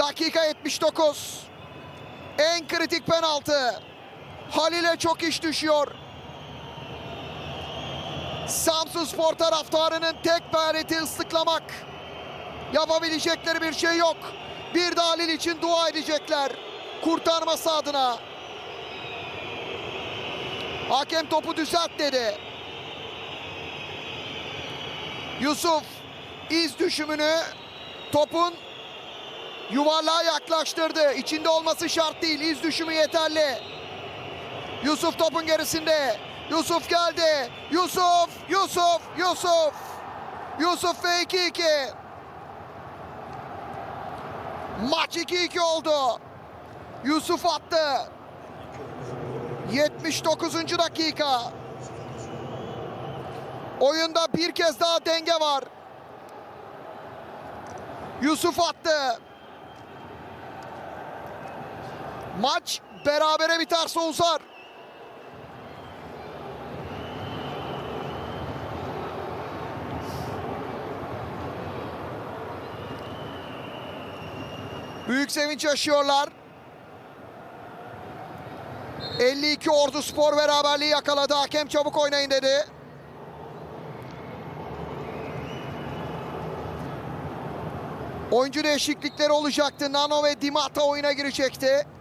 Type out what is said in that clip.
Dakika 79. En kritik penaltı. Halil'e çok iş düşüyor. Samsun Spor taraftarının tek gayreti ıslıklamak. Yapabilecekleri bir şey yok. Bir de Halil için dua edecekler. Kurtarması adına. Hakem topu düzelt dedi. Yusuf iz düşümünü topun yuvarlığa yaklaştırdı. İçinde olması şart değil. İz düşümü yeterli. Yusuf topun gerisinde. Yusuf geldi. Yusuf, Yusuf, Yusuf. Yusuf ve 2-2. Maç 2-2 oldu. Yusuf attı. 79. dakika. Oyunda bir kez daha denge var. Yusuf attı. Maç berabere biterse uzar. Büyük sevinç yaşıyorlar. 52 Ordu Spor beraberliği yakaladı. Hakem çabuk oynayın dedi. Oyuncu değişiklikleri olacaktı. Nano ve Dimata oyuna girecekti.